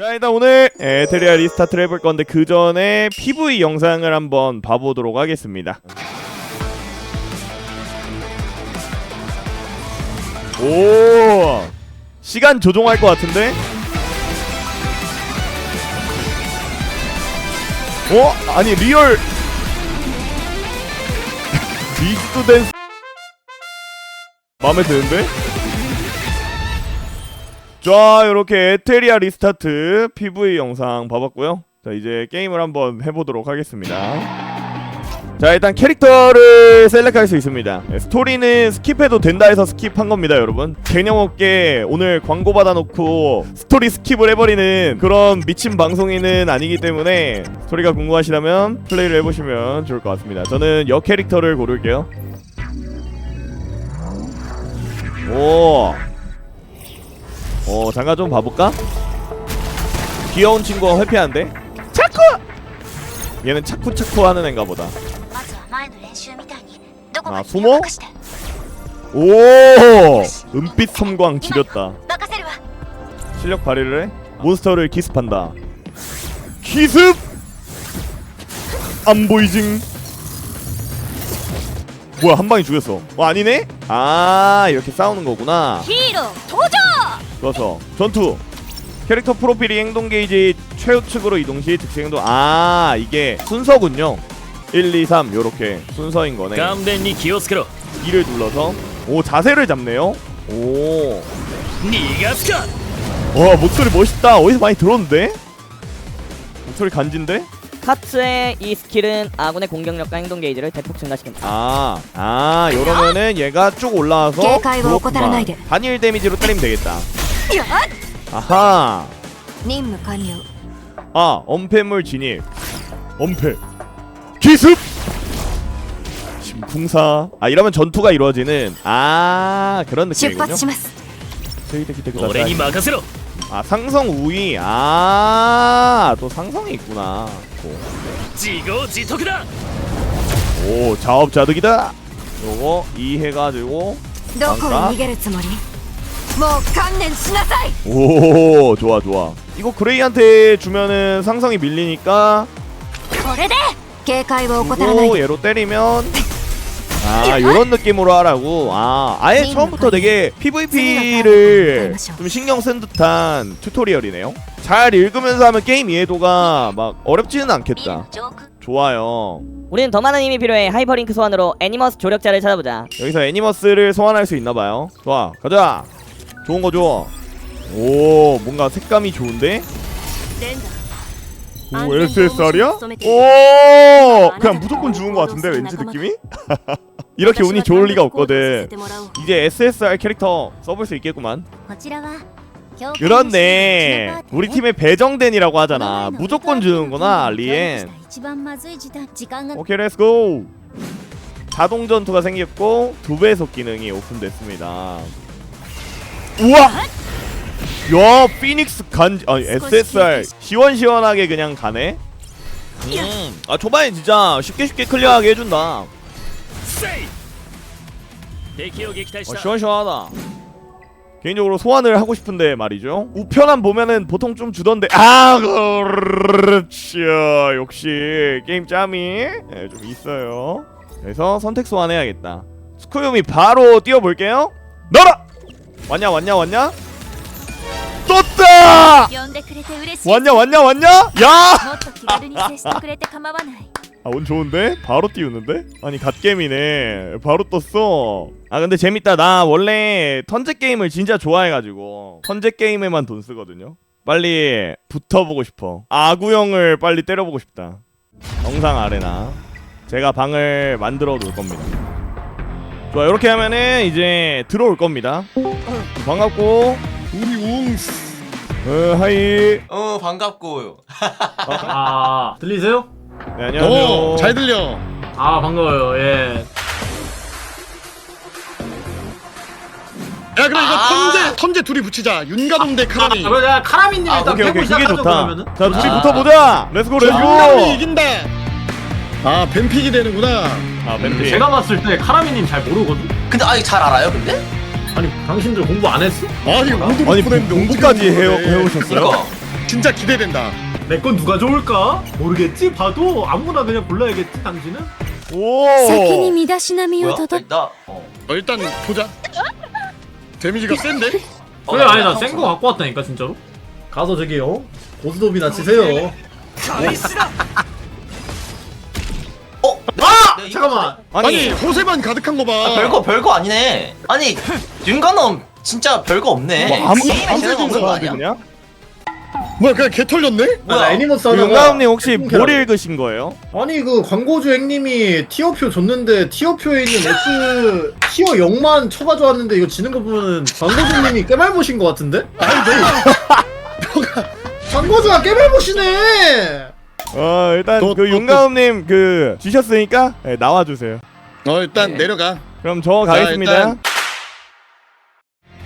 자 일단 오늘 에테리아 리스타트를 해볼 건데 그 전에 PV 영상을 한번 봐보도록 하겠습니다. 오 시간 조종할 것 같은데? 어? 아니 리얼 리스트 댄스 마음에 드는데? 자 이렇게 에테리아 리스타트 PV 영상 봐봤고요. 자 이제 게임을 한번 해보도록 하겠습니다. 자 일단 캐릭터를 셀렉할 수 있습니다. 네, 스토리는 스킵해도 된다 해서 스킵한 겁니다 여러분. 개념 없게 오늘 광고 받아놓고 스토리 스킵을 해버리는 그런 미친 방송인은 아니기 때문에 스토리가 궁금하시다면 플레이를 해보시면 좋을 것 같습니다. 저는 여 캐릭터를 고를게요. 오 어 잠깐 좀 봐볼까? 귀여운 친구가 회피한데? 차쿠! 얘는 차쿠차쿠 하는 앤가 보다 아 수모? 오! 은빛 섬광 지렸다 실력 발휘를 해? 몬스터를 기습한다 기습! 안 보이징 뭐야 한 방에 죽였어 어 아니네? 아 이렇게 싸우는 거구나 히로 도전! 좋아서 전투. 캐릭터 프로필이 행동 게이지 최우측으로 이동 시 즉시 행동. 아, 이게 순서군요. 1, 2, 3 요렇게 순서인 거네. 감된니 기어스케로. 2를 눌러서 오, 자세를 잡네요. 오. 니가 스카. 와, 목소리 멋있다. 어디서 많이 들었는데? 목소리 간지인데? 카츠의 이 스킬은 아군의 공격력과 행동 게이지를 대폭 증가시킵니다. 아, 아, 요러면은 얘가 쭉 올라와서 단일 데미지로 때리면 되겠다. よっ 아하, 任務完了 아, 엄폐물 진입. 엄폐. 기습. 진풍사. 아, 이러면 전투가 이루어지는 아 그런 出 느낌이군요. 発します 테이테키테크 俺に 다사이. 任せろ 아, 상성 우위. 아, 또 상성이 있구나. 또. 自業自得だ 오, 자업자득이다. 요거 이해가지고 どこへ逃げるつもり もう観念しなさい 오 좋아 좋아 이거 그레이한테 주면은 상성이 밀리니까 これで警戒を怠らない 또 で 얘로 때리면 아 요런 느낌으로 하라고 아 아예 처음부터 되게 PVP를 좀 신경 쓴 듯한 튜토리얼이네요 잘 읽으면서 하면 게임 이해도가 막 어렵지는 ビル 않겠다 の上空 좋아요 우리는 더 많은 힘이 필요해 하이퍼링크 소환으로 애니머스 조력자를 찾아보자. 여기서 애니머스를 소환할 수 있나봐요 좋아 가자 좋은 거죠? 오 뭔가 색감이 좋은데? 오 SSR이야? 오 그냥 무조건 죽은 거 같은데 왠지 느낌이? 이렇게 운이 좋을 리가 없거든. 이제 SSR 캐릭터 써볼 수 있겠구만. 그렇네. 우리 팀의 배정된이라고 하잖아. 무조건 주는구나, 리엔. 오케이, 렛츠고. 자동 전투가 생겼고 두 배속 기능이 오픈됐습니다. 우와! 야 피닉스 간.. 어, 아니 SSR 시원시원하게 그냥 가네? 음, 아 초반에 진짜 쉽게 쉽게 클리어하게 해준다. 어, 시원시원하다. 개인적으로 소환을 하고 싶은데 말이죠. 우편함 보면은 보통 좀 주던데. 아 그렇죠. 역시 게임 짬이 네, 좀 있어요. 그래서 선택 소환해야겠다. 스쿠유미 바로 뛰어볼게요. 너라! 왔냐 왔냐 왔냐? 떴다. 呼んでくれて嬉しい 왔냐 왔냐 왔냐? 야! もっと気軽に接してくれて構わない 아, 운 좋은데? 바로 띄우는데? 아니, 갓게임이네. 바로 떴어. 아, 근데 재밌다. 나 원래 턴제 게임을 진짜 좋아해가지고. 턴제 게임에만 돈 쓰거든요. 빨리 붙어보고 싶어. 아구형을 빨리 때려보고 싶다. 영상 아레나. 제가 방을 만들어 놓을 겁니다. 좋아, 이렇게 하면은 이제 들어올 겁니다. 반갑고. 우리 웅스 어, 하이. 어 반갑고 아 들리세요? 네, 안녕하세요. 어잘 들려 아 반가워요 예 야 그래 이거 아. 턴제 턴제 둘이 붙이자 윤가동 대 카라미 그럼 내가 카라미님 아, 일단 오케이, 오케이. 패고 그게 시작하죠 좋다. 그러면은 자, 둘이 아. 붙어보자. 렛츠고, 윤가동이 렛츠고. 이긴다 아 뱀픽이 되는구나. 아 뱀픽. 제가 봤을 때 카라미님 잘 모르거든. 근데 아니 잘 알아요 근데? 아니 당신들 공부 안 했어? 아니 오도 아니 공부까지 해요 해오셨어요? 그러니까. 진짜 기대된다. 내 건 누가 좋을까? 모르겠지. 봐도 아무나 그냥 골라야겠지. 당신은. 오. 사키니 미다시나미요 더더. 나. 어. 일단 보자. 데미지가 어, 센데? 어, 그래 아니 나 센거 어, 갖고 왔다니까 진짜로. 가서 저기요 고스톱이나 치세요. 가리스라. 어? 아! 잠깐만. 아니, 호세만 가득한 거 봐. 아, 별거 별거 아니네. 아니 윤관엄 진짜 별거 없네. 뭐 아무 아무 아니야? 그냥 뭐야, 그냥 개 털렸네? 아, 나 뭐야? 애니머스 하다가 윤가음님 혹시 뭐뭘 읽으신 거예요? 아니 그 광고주 행님이 티어표 줬는데 티어표에 있는 S 티어 0만 쳐가지고 왔는데 이거 지는 거 보면 광고주님이 깨말보신 것 같은데? 아니 네 광고주가 깨말보시네 어 일단 또, 그 또, 윤가음님 그 주셨으니까 네, 나와 주세요. 어, 일단 네. 내려가. 그럼 저 가겠습니다. 일단-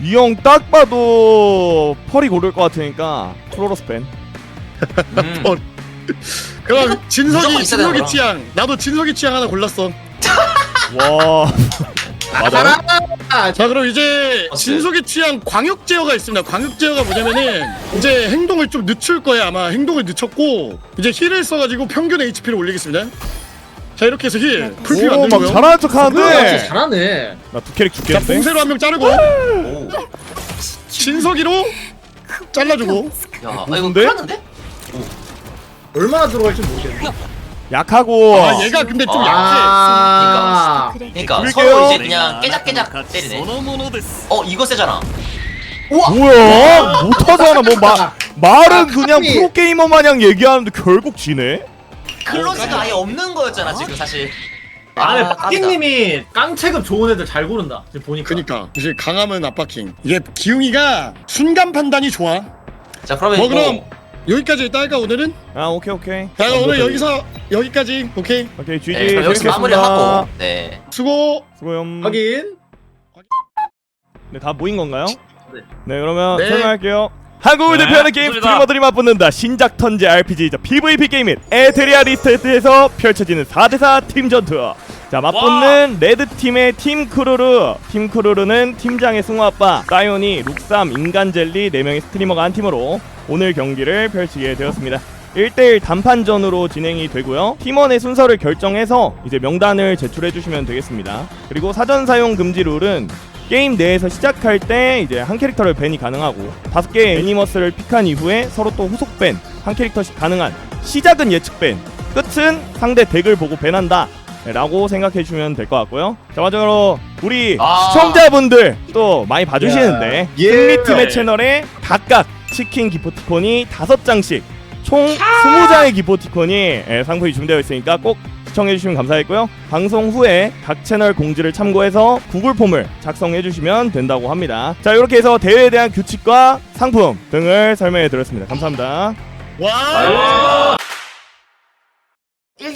이 형 딱 봐도 펄이 고를 것 같으니까 프로로스 팬. 음. 어. 그럼 무조건 진석이, 있어야 진석이? 취향. 나도 진석이 취향 하나 골랐어. 와 맞아요? 자, 그럼 이제 어째? 진석이 취향 광역 제어가 있습니다. 광역 제어가 뭐냐면은 이제 행동을 좀 늦출 거예요. 아마 행동을 늦췄고 이제 힐을 써가지고 평균 HP를 올리겠습니다. 자, 이렇게 해서 힐. 풀피 오막 만들고요. 잘하는 척 하는데 잘하네 나 두 캐릭 자, 죽겠는데? 봉쇄로 한 명 자르고 오. 진석이로 잘라주고 야, 아, 이거? 큰일 났는데? 얼마나 들어갈지 모르겠네 약하고. 아 얘가 근데 좀 약해. 아. 그러니까. 그럴게요. 서로 이제 그냥 깨작깨작 때리네. 어 이거 세잖아. 뭐야? 못하잖아. 뭐 마, 말은 그냥 프로게이머 마냥 얘기하는데 결국 지네? 클로즈가 아예 없는 거였잖아 지금 사실. 아니 아, 빡킹님이 깡체급 좋은 애들 잘 고른다. 지금 보니까. 그니까. 이제 강함은 압박킹. 이게 기웅이가 순간 판단이 좋아. 자 그러면 뭐 이거 그럼 여기까지. 할까 오늘은? 아 오케이 오케이. 자 어, 오늘 뭐 여기서 여기까지. 오케이. 오케이 GG. 네, 그럼 여기서 마무리하고. 네. 수고. 수고염 확인. 네, 다 모인 건가요? 네. 네 그러면 네. 설명할게요. 한국을 네, 대표하는 게임 좋습니다. 스트리머들이 맞붙는다. 신작 턴제 RPG. 자 PVP 게임인 에테리아 리스트에서 펼쳐지는 4대4 팀 전투 자 맞붙는 레드팀의 팀 크루르 팀 크루르는 팀장의 승우아빠 사이온이 룩삼 인간젤리 4명의 스트리머가 한 팀으로 오늘 경기를 펼치게 되었습니다 1대1 단판전으로 진행이 되고요. 팀원의 순서를 결정해서 이제 명단을 제출해 주시면 되겠습니다. 그리고 사전 사용 금지 룰은 게임 내에서 시작할 때 이제 한 캐릭터를 밴이 가능하고 다섯 개의 애니머스를 픽한 이후에 서로 또 후속 밴 한 캐릭터씩 가능한 시작은 예측 밴 끝은 상대 덱을 보고 밴한다 라고 생각해 주시면 될 것 같고요 자 마지막으로 우리 아. 시청자분들 또 많이 봐주시는데 예. 승리팀의 예. 채널에 각각 치킨 기프티콘이 다섯 장씩 총 20장의 기포티콘이 예, 상품이 준비되어 있으니까 꼭 시청해 주시면 감사하겠고요. 방송 후에 각 채널 공지를 참고해서 구글 폼을 작성해 주시면 된다고 합니다. 자 이렇게 해서 대회에 대한 규칙과 상품 등을 설명해 드렸습니다. 감사합니다. 와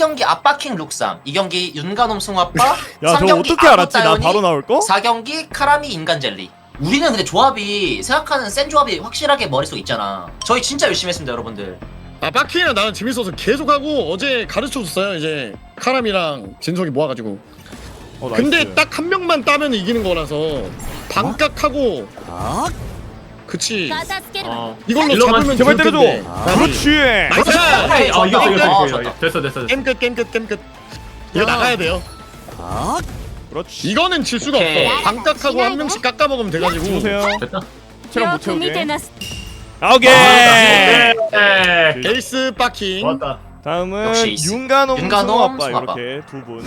1경기 압박킹 룩삼, 2경기 윤가놈 승화빠, 야저 3경기 어떻게 알았지? 나 바로 나올 거? 4경기 카라미 인간젤리. 우리는 근데 조합이 생각하는 센 조합이 확실하게 머릿속에 있잖아. 저희 진짜 열심히 했습니다, 여러분들. 아 바퀴랑 나는 재밌어서 계속 하고 어제 가르쳐 줬어요 이제 카람이랑 진석이 모아가지고 어, 근데 나이스. 딱한 명만 따면 이기는 거라서 반깍하고 그치. 아, 이걸로 일로만 잡으면 제발 때려줘. 텐데. 아, 그렇지. 나이스! 아, 어, 이겼어, 이겼어, 이겼어. 아, 됐어, 됐어, 됐어. 겜끝 겜끝 끝. 이거 나가야 돼요. 그렇지. 이거는 질 수가 오케이. 없어. 방각하고 한 명씩 깎아 먹으면 돼가지고. 보세요. 됐다. 체력 못 채우게. 오케이. 네. 네. 에이스 빠킹. 왔다. 다음은 윤가놈 윤가놈 아빠 이렇게 두 분.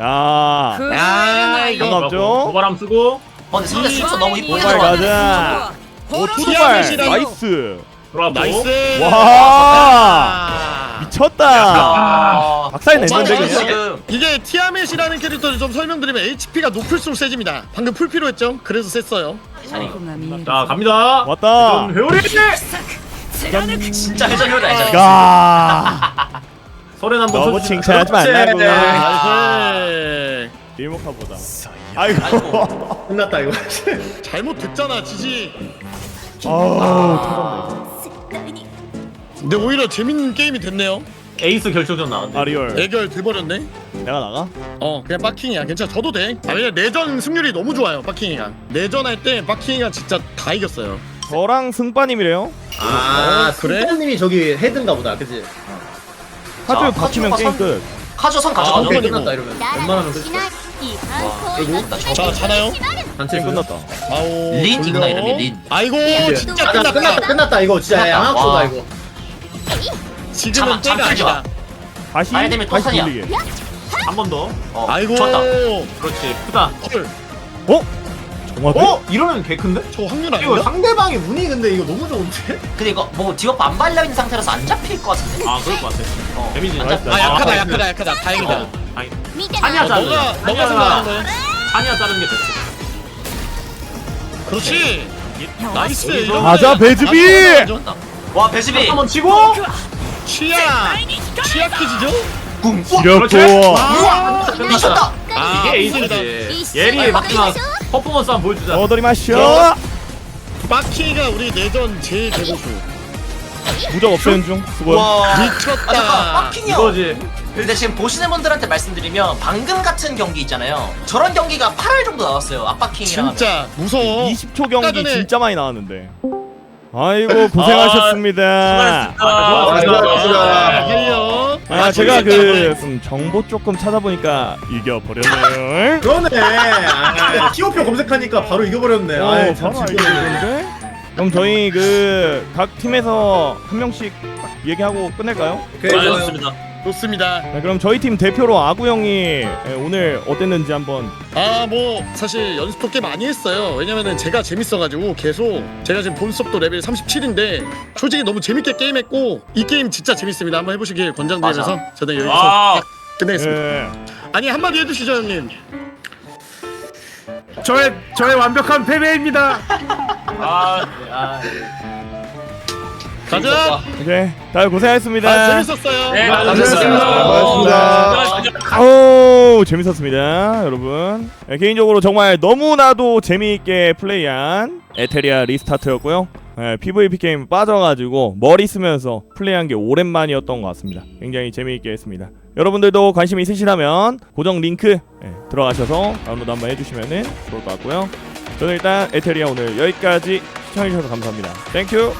야. 야 이거 반갑죠? 도바람 쓰고 어, 근데 상대 순서 너무 이쁘게 들어와 가자. 오 투발 나이스. 브라보. 나이스. 와 미쳤다. 아. 박살 냈는데 맞아, 이게 티아멧이라는 캐릭터를 좀 설명드리면 HP가 높을수록 세집니다. 방금 풀 필요했죠? 그래서 셌어요. 자 갑니다. 왔다. 회오리 진짜 회전 효율 알잖아 가. 소렌 한번 너무 쳐주세요. 칭찬하지 말라고. 그렇지. 아. 네. 네. 나이스. 리모카 보다. 아이고. 아이고. 끝났다 이거 잘못 됐잖아 지지 아우 근데 오히려 재밌는 게임이 됐네요 에이스 결정전 나왔네. 아리얼. 애결 돼버렸네 내가 나가? 어 그냥 빡킹이야 괜찮아 저도 돼 아, 왜냐 내전 승률이 너무 좋아요 빡킹이가 내전 할때 빡킹이가 진짜 다 이겼어요 저랑 승빠님이래요. 아 그래? 승자님이 저기 헤드인가 보다? 카드 자, 박히면 게임 선- 끝 카주 선 아. 오케이. 오케이 끝났다 이러면 웬만하면 끝 자 자나요? 단체 게임 끝났다 아오 린이구나, 돌려. 이름이 린. 아이고. 진짜 끝났다 끝났다 끝났다 이거 진짜 끝났다. 와. 이거 지금은 잠깐, 때가 잠깐 아니다 다시 아니, 되면 또 다시 선이야. 돌리게 한 번 더. 어, 아이고 좋았다. 그렇지. 크다. 헐, 정확해? 어? 이러면 개 큰데? 저 확률 이거 아닌가? 상대방의 운이 근데 이거 너무 좋은데? 근데 이거 뭐 디버프 안 발려 있는 상태라서 안 잡힐 것 같은데? 아 그럴 것 같아. 어, 데미지 안 잡- 아 약하다 아, 약하다 약하다 다행이다 어, 아니. 찬이야 자르. 너가 너가 생각하는 거야 찬이야 자르는 게 됐어. 그렇지 나이스 이런 가자, 거는 배즈비! 좋아. 와 배즈비. 한번 치고. 취약 취약해지죠? 궁. 그렇지. 지렸고 아, 미쳤다. 아 이게. 에이스지. 예리 마지막 퍼포먼스 한번 보여주자. 어더리 마셔 저- 바키가 우리 내전 제일 대고수 무적 없애는 중 수고 와. 아 잠깐 미쳤다 빡킹이. 이거지. 근데 지금 보시는 분들한테 말씀드리면 방금 같은 경기 있잖아요. 저런 경기가 8월 정도 나왔어요. 압박킹이랑 하면. 진짜 무서워 20초 경기 전에- 진짜 많이 나왔는데 아이고 고생하셨습니다 수고하셨습니다. 아, 해요 아 제가 그 음, 정보 조금 찾아보니까 이겨 버렸네요 그러네 아, 티오표 검색하니까 바로 이겨버렸네 어, 아이, 참 바로 즐거웠네. 알겠는데? 그럼 저희 그 각 팀에서 한 명씩 딱 얘기하고 끝낼까요? 좋아요. 좋습니다. 좋습니다 네, 그럼 저희 팀 대표로 아구 형이 예, 오늘 어땠는지 한번 아 뭐 사실 연습도 꽤 많이 했어요 왜냐면은 제가 재밌어가지고 계속 제가 지금 본 수업도 레벨 37인데 솔직히 너무 재밌게 게임했고 이 게임 진짜 재밌습니다 한번 해보시길 권장드리면서 저는 여기서 아. 딱 끝내겠습니다 예, 아니 한마디 해주시죠 형님 저의 저의 완벽한 패배입니다. 아, 아. 가자. 오케이. 다들 고생하셨습니다. 아 재밌었어요. 네, 아, 고생하셨습니다. 오 재밌었습니다 여러분. 예, 개인적으로 정말 너무나도 재미있게 플레이한 에테리아 리스타트였고요. 예, PVP 게임 빠져가지고 머리 쓰면서 플레이한 게 오랜만이었던 것 같습니다. 굉장히 재미있게 했습니다. 여러분들도 관심 있으시다면 고정 링크 예, 들어가셔서 다운로드 한번 해주시면 좋을 것 같고요 저는 일단 에테리아 오늘 여기까지 시청해주셔서 감사합니다. 땡큐